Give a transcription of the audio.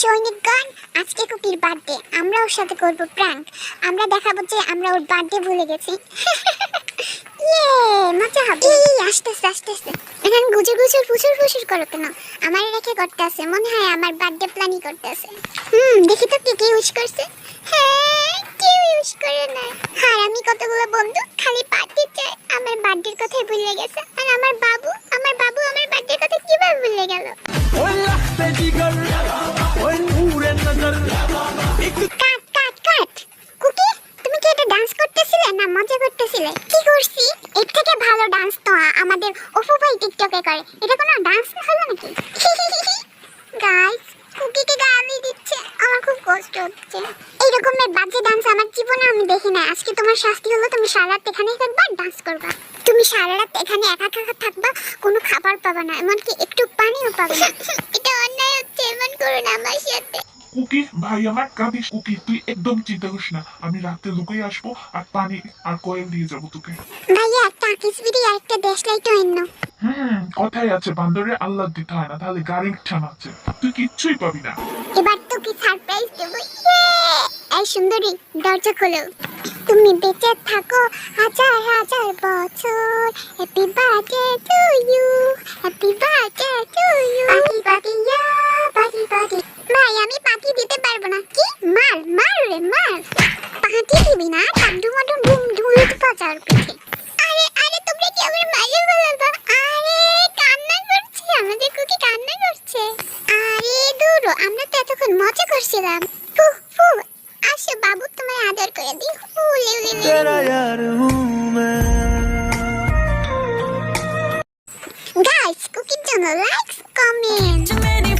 সৈনিকগণ আজকে কুকির বার্থডে আমরা ওর সাথে করব প্র্যাঙ্ক আমরা দেখাবো যে আমরা ওর বার্থডে ভুলে গেছি। ইয়ে মজা হবে। এই আসতেছে আসতেছে। এখানে গুজুর ফুসুর ফুসুর করো কেন? আমার রেখে করতে আছে, মনে হয় আমার বার্থডে করতে আছে। হুম, দেখি তো কে কে উইশ করছে। হ্যাঁ কেউ ইউজ করে না। আর আমি কতগুলো বন্ধু খালি পার্টি চাই, আমার বার্থডের কথাই ভুলে গেছে। আর আমার বাবু আমার বাবু আমার বার্থডের কথা কীভাবে ভুলে গেল? তুমি কি এটা ডান্স করতেছিলে না মজা করতেছিলে? কি করছি? এর থেকে ভালো ডান্স তো আমাদের অপু ভাই এটা কোনো ডান্স হলো নাকি? গাইস দিচ্ছে। আমার খুব কষ্ট হচ্ছে। এইরকমের বাজে ডান্স আমার জীবনে আমি দেখি আজকে তোমার শাস্তি হলো তুমি সারা এখানেই থাকবা ডান্স করবা। তুমি সারা এখানে একা একা থাকবা, কোনো খাবার পাবা না, এমনকি একটু পানিও পাবে না। এটা অন্যায় হচ্ছে, এমন করো না আমার সাথে। কুকি ভাই আমার কাঁদিস কুকি তুই একদম চিন্তা করিস না। আমি রাতে লুকিয়ে আসব আর পানি আর কয়েল দিয়ে যাব তোকে। ভাইয়া একটা আকিস বিড়ি আর একটা দেশলাইটও এন্ন হুম কথাই আছে। বান্দরে আল্লাহ দিতে হয় না তাহলে গাড়ির টান আছে। তুই কিচ্ছুই পাবি না। এবার তোকে সারপ্রাইজ দেবো! এই সুন্দরী দরজা খোলো। তুমি বেঁচে থাকো হাজার হাজার বছর। Happy birthday to you happy birthday to you মার মার রে মার পাখি দিবি না টান্ডু মাডু ডুম ঢুলতে পাচার পিঠে আরে আরে তোমরা কি আমার মাঝে বলবা আরে কান্না করছে আমাদের কুকি কান্না করছে আরে দূর আমরা তো এতক্ষণ মজা করছিলাম ফু ফু আসো বাবু তোমার আদর করে দিই ফু লে লে লে तेरा यार हूँ मैं গাইস কুকির জন্য লাইকস কমেন্ট Too many